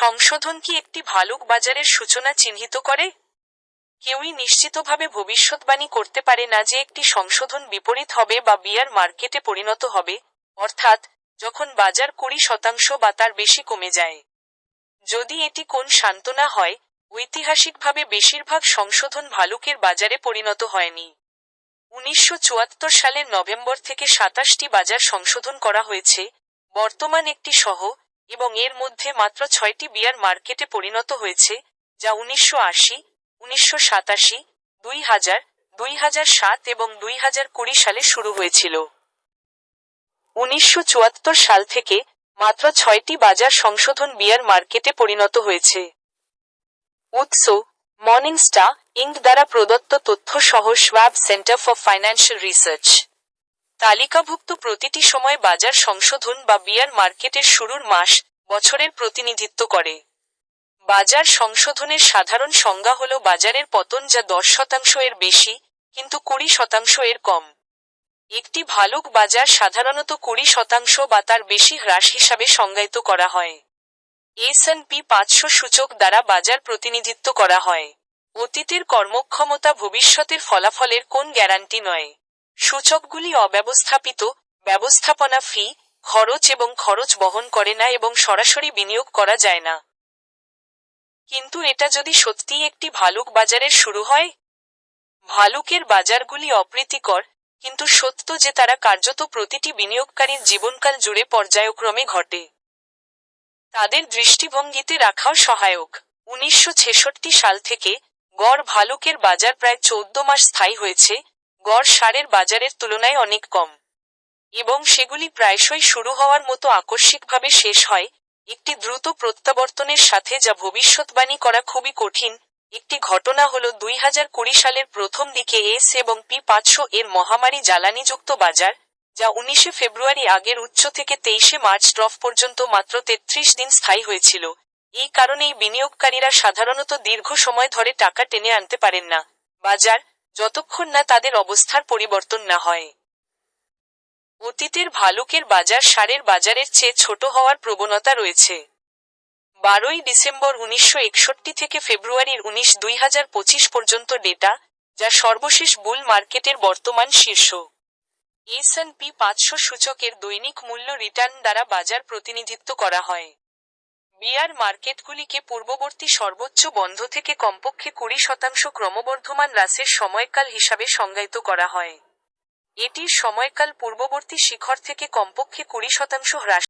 সংশোধন কি একটি ভালুক বাজারের সূচনা চিহ্নিত করে? কেউই নিশ্চিতভাবে ভবিষ্যৎবাণী করতে পারে না যে একটি সংশোধন বিপরীত হবে বা বিয়ার মার্কেটে পরিণত হবে, অর্থাৎ যখন বাজার কুড়ি শতাংশ বা তার বেশি কমে যায়। যদি এটি কোন সান্ত্বনা হয়, ঐতিহাসিকভাবে বেশিরভাগ সংশোধন ভালুকের বাজারে পরিণত হয়নি। উনিশশো চুয়াত্তর সালের নভেম্বর থেকে সাতাশটি বাজার সংশোধন করা হয়েছে, বর্তমান একটি সহ এবং এর মধ্যে মাত্র ছয়টি বিয়ার মার্কেটে পরিণত হয়েছে, যা উনিশশো আশি, উনিশশো সাতাশি, দুই হাজার দুই হাজার সাত এবং দুই হাজার কুড়ি সালে শুরু হয়েছিল। উনিশশো চুয়াত্তর সাল থেকে মাত্র ছয়টি বাজার সংশোধন বিয়ার মার্কেটে পরিণত হয়েছে। উৎস, মর্নিং স্টার, ইঙ্ক দ্বারা প্রদত্ত তথ্য সহ সেন্টার ফর ফাইন্যান্সিয়াল রিসার্চ তালিকাভুক্ত প্রতিটি সময় বাজার সংশোধন বা বিয়ার মার্কেটের শুরুর মাস বছরের প্রতিনিধিত্ব করে। বাজার সংশোধনের সাধারণ সংজ্ঞা হল বাজারের পতন যা দশ শতাংশ এর বেশি, কিন্তু কুড়ি শতাংশ এর কম। একটি ভালুক বাজার সাধারণত কুড়ি শতাংশ বা তার বেশি হ্রাস হিসাবে সংজ্ঞায়িত করা হয়। এস এন পি পাঁচশো সূচক দ্বারা বাজার প্রতিনিধিত্ব করা হয়। অতীতের কর্মক্ষমতা ভবিষ্যতের ফলাফলের কোন গ্যারান্টি নয়। সূচকগুলি অব্যবস্থাপিত, ব্যবস্থাপনা ফি, খরচ এবং খরচ বহন করে না এবং সরাসরি বিনিয়োগ করা যায় না। কিন্তু এটা যদি সত্যিই একটি ভালুক বাজারের শুরু হয়? ভালুকের বাজারগুলি অপ্রীতিকর, কিন্তু সত্য যে তারা কার্যত প্রতিটি বিনিয়োগকারীর জীবনকাল জুড়ে পর্যায়ক্রমে ঘটে। তাদের দৃষ্টিভঙ্গিতে রাখাও সহায়ক। উনিশশো ছেষট্টি সাল থেকে গড় ভালুকের বাজার প্রায় চৌদ্দ মাস স্থায়ী হয়েছে গড় সারের বাজারের তুলনায় অনেক কম। এবং সেগুলি প্রায়শই শুরু হওয়ার মতো আকস্মিকভাবে শেষ হয়, একটি দ্রুত প্রত্যাবর্তনের সাথে যা ভবিষ্যৎবাণী করা খুবই কঠিন। একটি ঘটনা হল দুই হাজার কুড়ি সালের প্রথম দিকে এস এবং পি পাঁচশো এর মহামারী জ্বালানিযুক্ত বাজার, যা উনিশে ফেব্রুয়ারি আগের উচ্চ থেকে তেইশে মার্চ ট্রফ পর্যন্ত মাত্র তেত্রিশ দিন স্থায়ী হয়েছিল। এই কারণেই বিনিয়োগকারীরা সাধারণত দীর্ঘ সময় ধরে টাকা টেনে আনতে পারেন না। বাজার যতক্ষণ না তাদের অবস্থার পরিবর্তন না হয়। অতীতের ভালুকের বাজার সারের বাজারের চেয়ে ছোট হওয়ার প্রবণতা রয়েছে। বারোই ডিসেম্বর উনিশশো একষট্টি থেকে ফেব্রুয়ারির উনিশ দুই পঁচিশ পর্যন্ত ডেটা, যা সর্বশেষ বুল মার্কেটের বর্তমান শীর্ষ। এস পি পাঁচশো সূচকের দৈনিক মূল্য রিটার্ন দ্বারা বাজার প্রতিনিধিত্ব করা হয়। বিয়ার মার্কেটগুলিকে পূর্ববর্তী সর্বোচ্চ বন্ধ থেকে কমপক্ষে কুড়ি শতাংশ ক্রমবর্ধমান হ্রাসের সময়কাল হিসাবে সংজ্ঞায়িত করা হয়। এটির সময়কাল পূর্ববর্তী শিখর থেকে কমপক্ষে কুড়ি শতাংশ হ্রাস